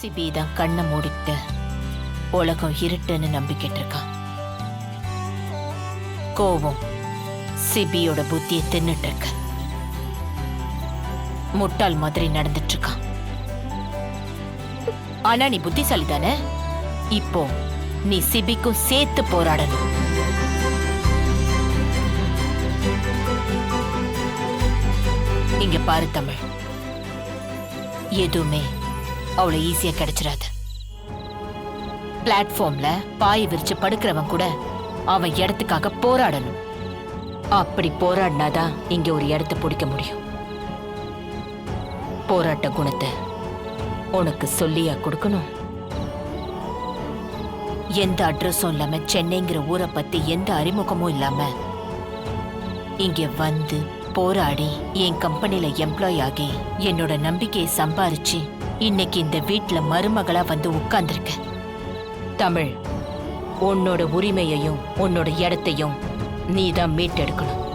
CP தான் கண்ணை மூடிட்டு உலகம் இருட்டுன்னு நம்பிக்கிட்டு இருக்கான் கோவம் சிபியோட புத்தியை தின்னுட்டு இருக்கு முட்டாள் மாதிரி நடந்துட்டு இருக்கான் ஆனா நீ புத்திசாலி தானே இப்போ நீ சிபிக்கும் சேர்த்து போராடணும். இங்க பாரு தமிழ். எதுவுமே அவ்வளவு ஈஸியா கிடைச்சிடாது பிளாட்ஃபார்ம்ல பாய் விரிச்சு படுக்கிறவன் கூட அவன் இடத்துக்காக போராடணும். அப்படி போராடினாதான் இங்க ஒரு இடத்த பிடிக்க முடியும். போராட்ட குணத்தை உனக்கு சொல்லியா கொடுக்கணும்? எந்த அட்ரஸும் இல்லாம சென்னைங்கிற ஊரை பத்தி எந்த அறிமுகமும் இல்லாம இங்க வந்து போராடி என் கம்பெனில எம்ப்ளாய் ஆகி என்னோட நம்பிக்கையை சம்பாரிச்சு இன்னைக்கு இந்த வீட்ல மருமகளா வந்து உட்கார்ந்துருக்க. தமிழ் உன்னோட உரிமையையும் உன்னோட இடத்தையும் நீ தான் மீட்டெடுக்கணும்.